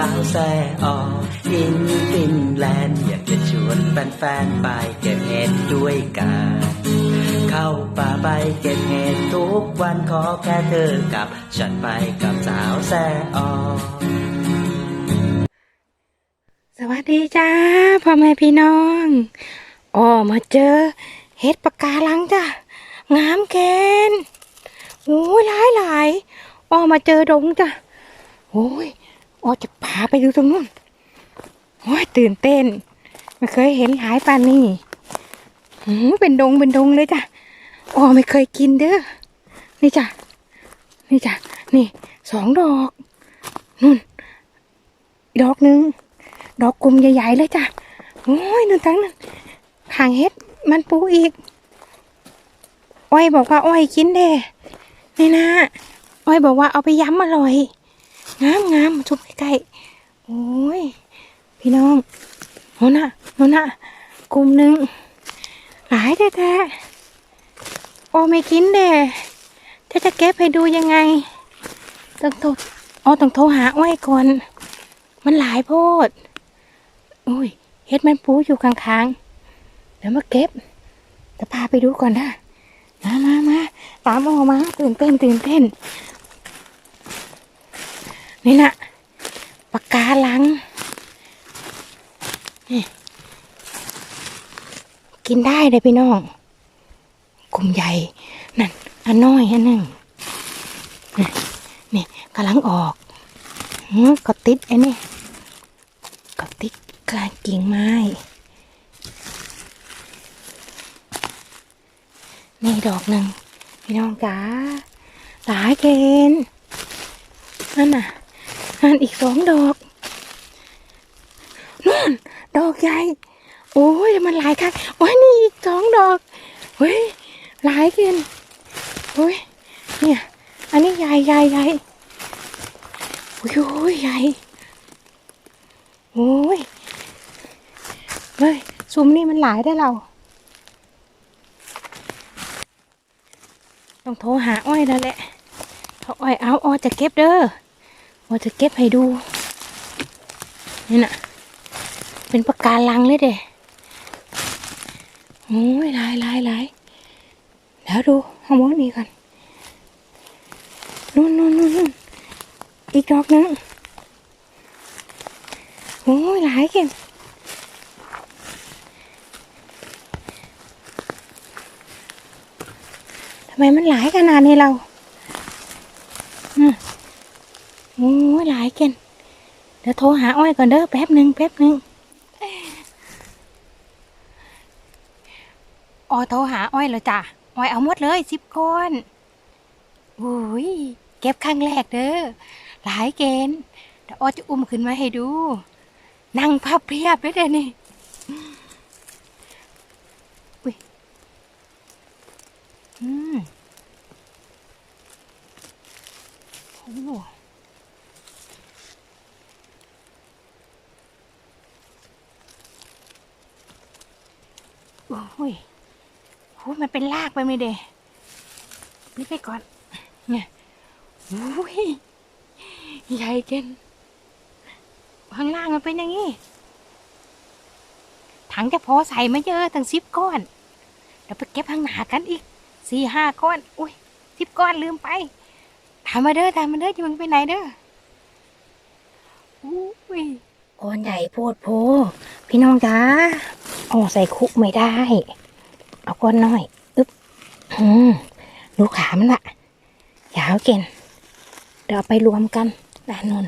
าวแซ่อออินฟินแลนด์อยากจะชวนแฟนๆไปเก็บเห็ดด้วยกัน เข้าป่าไปเก็บเห็ดทุกวันขอแค่เธอกับ ฉันไปกับสาวแซ่ออสวัสดีจ้าพ่อแม่พี่น้องอ๋อมาเจอเห็ดปากกาลังจ้ะงามแกนโอ้ยหลายหลายอ๋อมาเจอดงจ้ะโอ้ย อ๋อจะพาไปดูตรงนู้นโอ้ยตื่นเต้น ไม่เคยเห็นหายปานนี้หืมเป็นดงเป็นดงเลยจ้ะอ๋อไม่เคยกินเด้อ นี่จ้ะ นี่จ้ะ นี่สองดอกนู่น ดอกหนึ่ง ดอกกลมใหญ่ๆเลยจ้ะ โอ้ยนั่นทั้งนั้นหางเฮ็ด มันปูอีก อ้อยบอกว่าอ้อยกินเด้นี่นะ อ้อยบอกว่าเอาไปย้ำอร่อย งามงามชุบใกล้ๆโอ้ยพี่น้องโน่นน่ะโน่นน่ะกลุ่มหนึ่งหลายแท้ๆโอไม่กินเด้จะจะเก็บให้ดูยังไงต้องโทรอ๋อต้องโทรหาอ้อยก่อนมันหลายโพดอุ้ยเฮ็ดมันปูอยู่ข้างๆเดี๋ยวมาเก็บจะพาไปดูก่อนนะมามามาตามออกมาตื่นเต้นตื่นเต้น นี่นะปากกาลังกินได้เลยพี่น้องกลุ่มใหญ่ นั่น อันน้อยอันหนึ่งนี่กำลังออกก็ติดไอ้นี่กับติ๊กกลางกิ่งไม้นี่ดอกหนึ่งพี่น้องจ๋าหลายเกณฑ์นั่นน่ะ นั่นอีกสองดอกนู่นดอกใหญ่ โอ้ยมันหลายคักโอ้ยนี่อีกสองดอกเฮ้ยหลายกณฑ์โอ้ยเนี่ยอันนี้ใหญ่ใหญ่ใหญ่โอ้ยโอ้ยใหญ่โอ้ยเฮ้ยซุมนี่มันหลายได้เราต้องโทรหาอ้อยแล้วแหละเขาอ้อยเอาอ้อจะเก็บเด้อ อ้อจะเก็บให้ดู นี่นะเป็นประการลังเลยเด้โอ้ยลายลายลายแล้วดูห้องมองนี่ก่อนนู่นนู่นนู่นอีกดอกหนึงโอ้ยหลายเก่งทำไมมันหลายขนาดนี้เราอืม โอ้ยหลายเก่งเดี๋ยวโทรหาอ้อยก่อนเด้อแป๊บหนึ่งแป๊บหนึ่งอ้อโทรหาอ้อยเลยจ้ะอ้อยเอาหมดเลยสิบก้อนโอ้ยเก็บครั้งแรกเด้อหลายเกณฑ์เดี๋ยวอ้อจะอุ้มขึ้นมาให้ดู นั่งพับเพียบเลยเดี๋ยวนี้อุ้ยอืมโอ้ โอ้ยโอ้ยมันเป็นลากไปไม่เด้นี่ไปก่อน เนี่ยโอ้ยใหญ่เกินข้างล่างมันเป็นอย่างนี้ถังจะพอใส่มาเยอะตั้งสิบก้อนเดี๋ยวไปเก็บข้างหน้ากันอีกสี่ห้าก้อน อุ้ยสิบก้อนลืมไปตามมาเด้อตามมาเด้อจะมึงไปไหนเด้ออุ้ยก้อนใหญ่โพดโพพี่น้องจ้า อ๋อใส่คุกไม่ได้ เอาก้อนน้อยอึ๊บอืมดูขามันละยาวเกินเดี๋ยวไปรวมกันด้านนน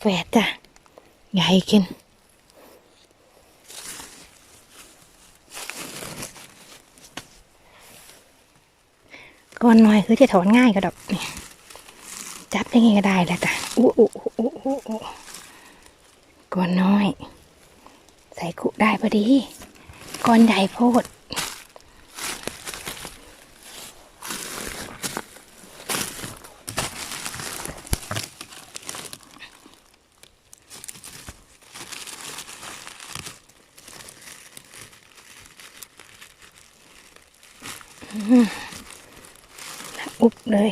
แฝดจ้ะใหญ่กิน ก้อนน้อยคือจะถอนง่ายก็ดอกนี่จับยังไงก็ได้แหละวจ้ะอู้อู้อู้อู้อู้ก้อนน้อย ใส่กุได้พอดีก้อนใหญ่โพดอืม อุบเลย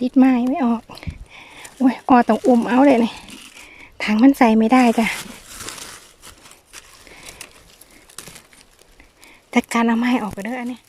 ติดไม้ไม่ออกโอ้ยออต้องอุ้มเอาเลยนี่ถังมันใส่ไม่ได้จ้ะจัดการเอาไม้ออกไปเด้ออันนี้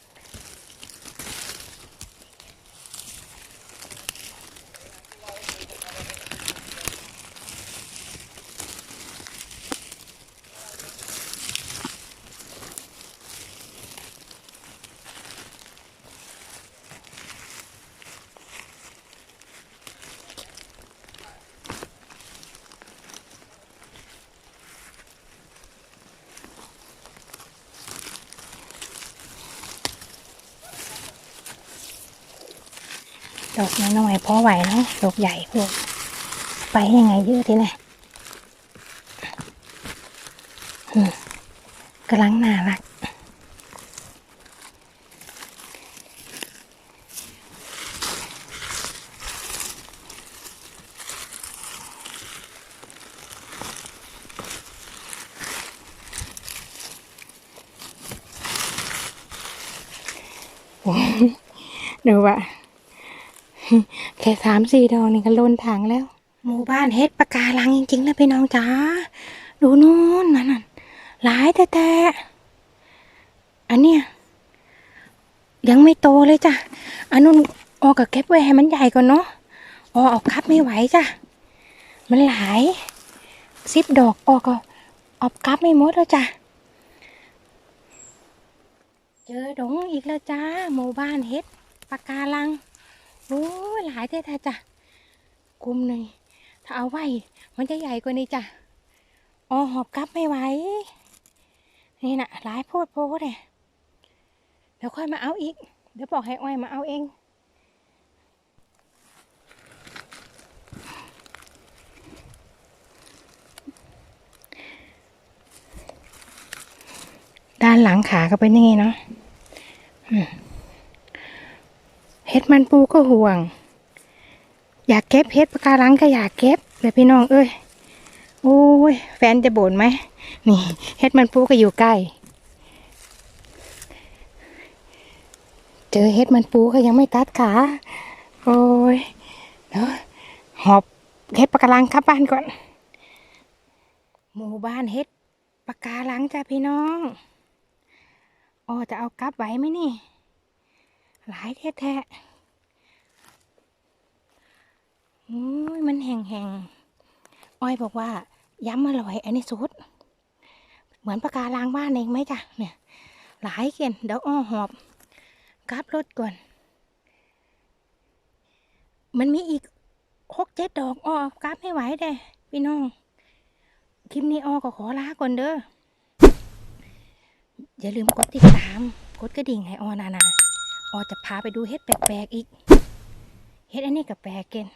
ดอกน้อยๆพอไหวเนาะดอกใหญ่พวกไปยังไงเยอะทีเนี่ยอืมกำลังน่ารักดูว่า แค่สามสี่ดอกนี่ก็ล้นถังแล้ว หมู่บ้านเฮ็ดปะการังจริงๆนะพี่น้องจ๋าดูนู่นนั่นน่ะหลายแต่แต่อันเนี้ยยังไม่โตเลยจ้ะอันนู้นออกกับเก็บไว้ให้มันใหญ่ก่อนเนาะออเอาคับไม่ไหวจ้ะมันหลายสิบดอกออกก็ออกคับไม่หมดแล้วจ้ะเจอดงอีกแล้วจ้าหมู่บ้านเฮ็ดปะการัง โอ้หลายแท้ๆจ้ะกลุ่มหนึ่งถ้าเอาไว้ มันจะใหญ่กว่านี้จ้ะอ๋อหอบกลับไม่ไหว นี่นะหลายโพดโพดเลยเดี๋ยวค่อยมาเอาอีก เดี๋ยวบอกให้อ้อยมาเอาเองด้านหลังขาก็เป็นยังไงเนาะ เฮ็ดมันปูก็ห่วง อยากเก็บเฮ็ดปะการังก็อยากเก็บเลยพี่น้องเอ้ยโอ้ยแฟนจะบ่นไหมนี่เฮ็ดมันปูก็อยู่ใกล้ เจอเฮ็ดมันปูก็ยังไม่ตัดขาโอ้ยเดี๋ยวหอบเฮ็ดปะการังกลับบ้านก่อน หมู่บ้านเฮ็ดปะการังจ้ะพี่น้องอ๋อจะเอากลับไหวไหมนี่ หลายแท้แท้ๆอุ้ยมันแห้งแห้งๆ อ้อยบอกว่าย้ำอร่อยอันนี้สุด เหมือนปากการางบ้านเองไหมจ้ะเนี่ย หลายเกินเดี๋ยวอ้อหอบกราบรถก่อน มันมีอีกหกเจ็ดดอกอ้อกราบไม่ไหวเด้พี่น้อง คลิปนี้อ้อก็ขอลาก่อนเด้ออย่าลืมกดติดตาม กดกระดิ่งให้อ้อนานา ออจะพาไปดูเฮ็ดแปลกๆอีกเฮ็ดอันนี้กับแปลกเกิน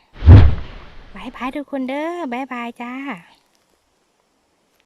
บายบายทุกคนเด้อบายบายจ้า